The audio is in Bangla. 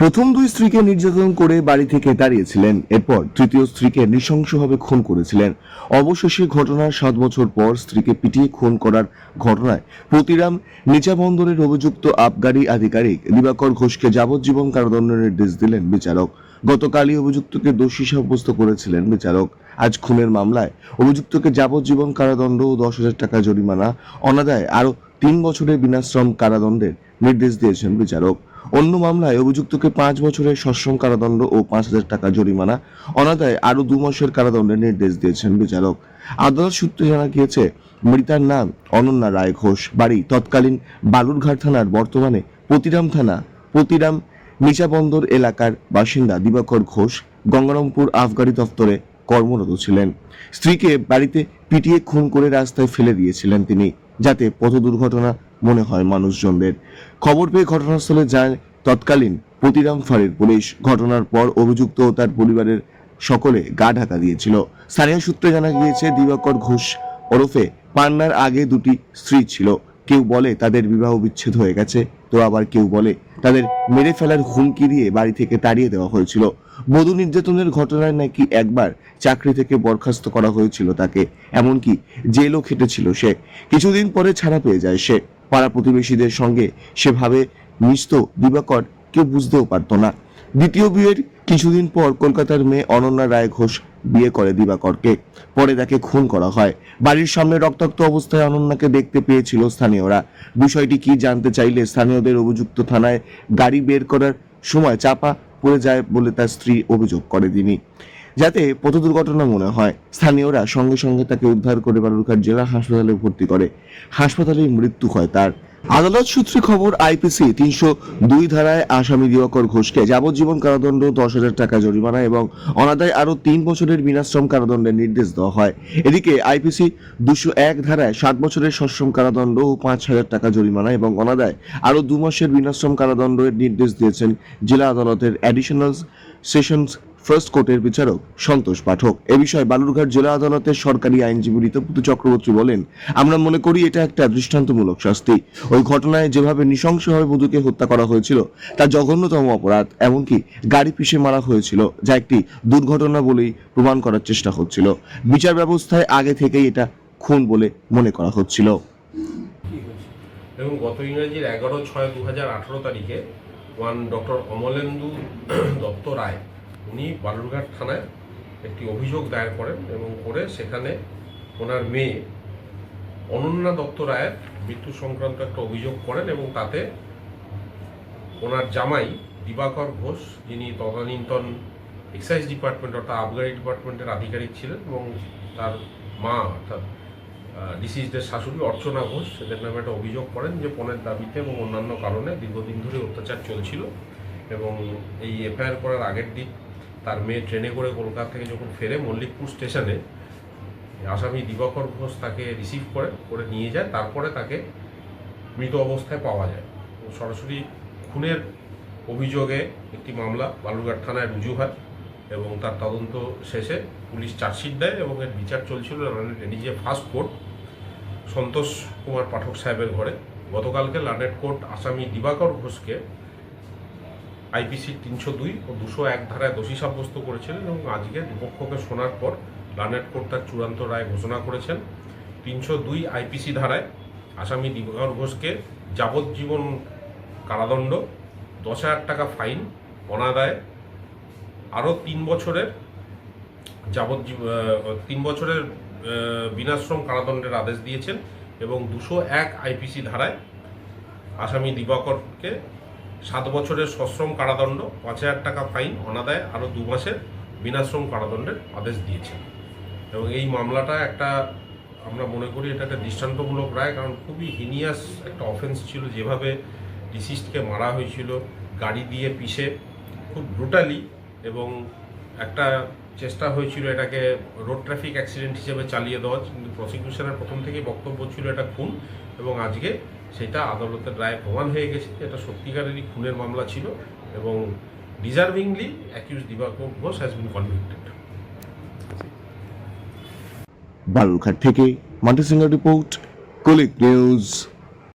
প্রথম দুই স্ত্রীকে নির্যাতন করে বাড়ি থেকে তাড়িয়েছিলেন। এরপর তৃতীয় স্ত্রীকে নৃশংসভাবে খুন করেছিলেন। অবশেষে ঘটনার সাত বছর পর স্ত্রীকে পিটিয়ে খুন করার ঘটনায় প্রতিরাম নিচা বন্দরের অভিযুক্ত আবগারি আধিকারিক দিবাকর ঘোষকে যাবজ্জীবন কারাদণ্ডের নির্দেশ দিলেন বিচারক। গতকালই অভিযুক্তকে দোষী সাব্যস্ত করেছিলেন বিচারক। আজ খুনের মামলায় অভিযুক্তকে যাবজ্জীবন কারাদণ্ড ও দশ হাজার টাকা জরিমানা, অনাদায় আরও তিন বছরের বিনাশ্রম কারাদণ্ডের নির্দেশ দিয়েছেন বিচারক। অন্য মামলায় অভিযুক্তকে পাঁচ বছরের সশ্রম কারাদণ্ড ও পাঁচ হাজার টাকা জরিমানা। অনাদায় আরও দু মাসের কারাদণ্ডের নির্দেশ দিয়েছেন বিচারক। আদালত সূত্রে জানা গিয়েছে, মৃতার নাম অনন্যা রায় ঘোষ। বাড়ি তৎকালীন বালুরঘাট থানার বর্তমানে পতিরাম থানা, পতিরাম নিচাবন্দর এলাকার বাসিন্দা দিবাকর ঘোষ গঙ্গারামপুর আফগারি দফতরে কর্মরত ছিলেন। স্ত্রীকে বাড়িতে পিটিয়ে খুন করে রাস্তায় ফেলে দিয়েছিলেন তিনি। যাতে পথ দুর্ঘটনা মনে হয় মানুষজনদের। খবর পেয়ে ঘটনাস্থলে যায় তৎকালীন প্রতিরাম ফাঁড়ির পুলিশ। ঘটনার পর অভিযুক্ত ও তার পরিবারের সকলে গা ঢাকা দিয়েছিল। স্থানীয় সূত্রে জানা গিয়েছে, দিবাকর ঘোষ ওরফে পান্নার আগে দুটি স্ত্রী ছিল। কেউ বলে তাদের বিবাহ বিচ্ছেদ হয়ে গেছে, তো আবার কেউ বলে তাদের মেরে ফেলার হুমকি দিয়ে বাড়ি থেকে তাড়িয়ে দেওয়া হয়েছিল। বধূ নির্যাতনের ঘটনায় নাকি একবার চাকরি থেকে বরখাস্ত করা হয়েছিল তাকে, এমনকি জেলও খেটেছিল সে। কিছুদিন পরে ছাড়া পেয়ে যায় সে। পাড়া প্রতিবেশীদের সঙ্গে সেভাবে মিশত দিবাকর কেউ বুঝতেও পারতো না। দ্বিতীয় বিয়ের কিছুদিন পর কলকাতার মেয়ে অনন্যা রায় ঘোষ বিয়ে করে দিবাকরকে। পরে তাকে খুন করা হয়। বাড়ির সামনে রক্তাক্ত অবস্থায় অনন্যাকে দেখতে পেয়েছিল স্থানীয়রা। বিষয়টি কি জানতে চাইলে স্থানীয়দের অভিযুক্ত থানায় গাড়ি বের করার সময় চাপা পড়ে যায় বলে তার স্ত্রী অভিযোগ করে তিনি। যাতে পথ দুর্ঘটনা মনে হয়, স্থানীয়রা সঙ্গে সঙ্গে তাকে উদ্ধার করে বালুরঘাট জেলা হাসপাতালে ভর্তি করে। হাসপাতালে মৃত্যু হয় তার। আদালত সূত্রে খবর, আইপিসি তিনশো দুই ধারায় আসামি দিবাকর ঘোষকে যাবজ্জীবন কারাদণ্ড, দশ হাজার টাকা জরিমানা এবং অনাদায় আরও তিন বছরের বিনাশ্রম কারাদণ্ডের নির্দেশ দেওয়া হয়। এদিকে আইপিসি দুশো এক ধারায় সাত বছরের সশ্রম কারাদণ্ড ও পাঁচ হাজার টাকা জরিমানা এবং অনাদায় আরও দু মাসের বিনাশ্রম কারাদণ্ডের নির্দেশ দিয়েছেন জেলা আদালতের অ্যাডিশনাল সেশনস ফার্স্ট কোর্টের বিচারক সন্তোষ পাঠক। এ বিষয়ে বালুরঘাট জেলা আদালতের সরকারি আইনজীবী ঋতপুত চক্রবর্তী বলেন, আমরা মনে করি এটা একটা দৃষ্টান্তমূলক শাস্তি। ওই ঘটনায় যেভাবে নৃশংসভাবে বধূকে হত্যা করা হয়েছিল, তা জঘন্যতম অপরাধ, এমনকি গাড়ি পিষে মারা হয়েছিল, যা একটি দুর্ঘটনা বলেই প্রমাণ করার চেষ্টা হচ্ছিল। বিচার ব্যবস্থায় আগে থেকেই এটা খুন বলে মনে করা হচ্ছিল। এবং গত ইংরেজির এগারো ছয় দু হাজার তারিখে ওয়ান ডক্টর অমলেন্দু দত্ত রায় উনি বালুরঘাট থানায় একটি অভিযোগ দায়ের করেন এবং করে সেখানে ওনার মেয়ে অনন্যা দত্ত রায়ের মৃত্যু সংক্রান্ত একটা অভিযোগ করেন এবং তাতে ওনার জামাই দিবাকর ঘোষ, যিনি তদানীন্তন এক্সাইজ ডিপার্টমেন্ট অর্থাৎ আবগারি ডিপার্টমেন্টের আধিকারিক ছিলেন এবং তার মা অর্থাৎ ডিসিজদের শাশুড়ি অর্চনা ঘোষ, এদের নামে একটা অভিযোগ করেন যে পণের দাবিতে এবং অন্যান্য কারণে দীর্ঘদিন ধরে অত্যাচার চলছিল এবং এই এফআইআর করার আগের দিন তার মেয়ে ট্রেনে করে কলকাতা থেকে যখন ফেরে মল্লিকপুর স্টেশনে, আসামি দিবাকর ঘোষ তাকে রিসিভ করে করে নিয়ে যায়, তারপরে তাকে মৃত অবস্থায় পাওয়া যায়। সরাসরি খুনের অভিযোগে একটি মামলা বালুরঘাট থানায় রুজু হয় এবং তার তদন্ত শেষে পুলিশ চার্জশিট দেয় এবং এর বিচার চলছিল ADJ first court, Santosh Kumar Pathak সাহেবের ঘরে। গতকালকে লানেট কোর্ট আসামি দিবাকর ঘোষকে আইপিসি তিনশো দুই ও দুশো এক ধারায় দোষী সাব্যস্ত করেছিলেন এবং আজকে দুপক্ষকে শোনার পর লানেট কোর্ট তার চূড়ান্ত রায় ঘোষণা করেছেন। তিনশো দুই আইপিসি ধারায় আসামি দিবাকর ঘোষকে যাবজ্জীবন কারাদণ্ড, দশ হাজার টাকা ফাইন, অনাদায়, আরও তিন বছরের যাবজ্জীব তিন বছরের বিনাশ্রম কারাদণ্ডের আদেশ দিয়েছেন এবং দুশো এক আইপিসি ধারায় আসামি দিবাকরকে সাত বছরের সশ্রম কারাদণ্ড, পাঁচ হাজার টাকা ফাইন অনাদায় আরও দু মাসের বিনাশ্রম কারাদণ্ডের আদেশ দিয়েছেন। এবং এই মামলাটা একটা, আমরা মনে করি এটা একটা দৃষ্টান্তমূলক রায়, কারণ খুবই হিনিয়াস একটা অফেন্স ছিল। যেভাবে ডিসিস্টকে মারা হয়েছিল, গাড়ি দিয়ে পিষে, খুব ব্রুটালি এবং একটা চেষ্টা হয়েছিল এটাকে রোড ট্রাফিক অ্যাক্সিডেন্ট হিসেবে চালিয়ে দেওয়া, কিন্তু প্রসিকিউশনের প্রথম থেকেই বক্তব্য ছিল এটা খুন। এবং আজকে সেটা আদালতের রায় প্রমাণ হয়ে গেছে এটা সত্যিকারেরই খুনের মামলা ছিল এবং deservingly accused Dibakar Ghosh has been convicted Balurghat থেকে মান্টি সিংহ রিপোর্ট, কলিক নিউজ